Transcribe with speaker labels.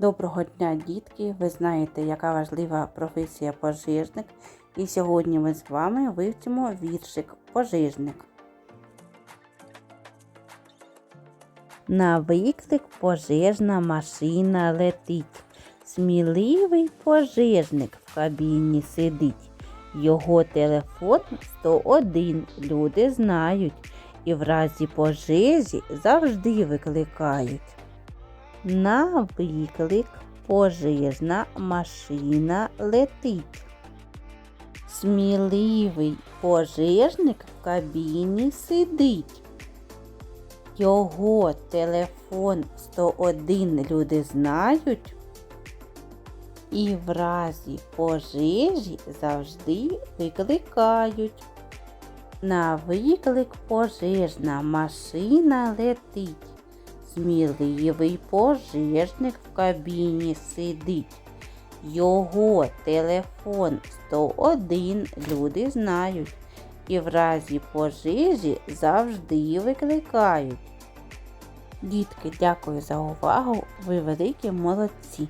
Speaker 1: Доброго дня, дітки! Ви знаєте, яка важлива професія пожежник. І сьогодні ми з вами вивчимо віршик Пожежник. На виклик пожежна машина летить. Сміливий пожежник в кабіні сидить. Його телефон 101 люди знають і в разі пожежі завжди викликають. На виклик пожежна машина летить. Сміливий пожежник в кабіні сидить. Його телефон 101 люди знають. І в разі пожежі завжди викликають. На виклик пожежна машина летить. Сміливий пожежник в кабіні сидить. Його телефон 101 люди знають. І в разі пожежі завжди викликають. Дітки, дякую за увагу. Ви великі молодці.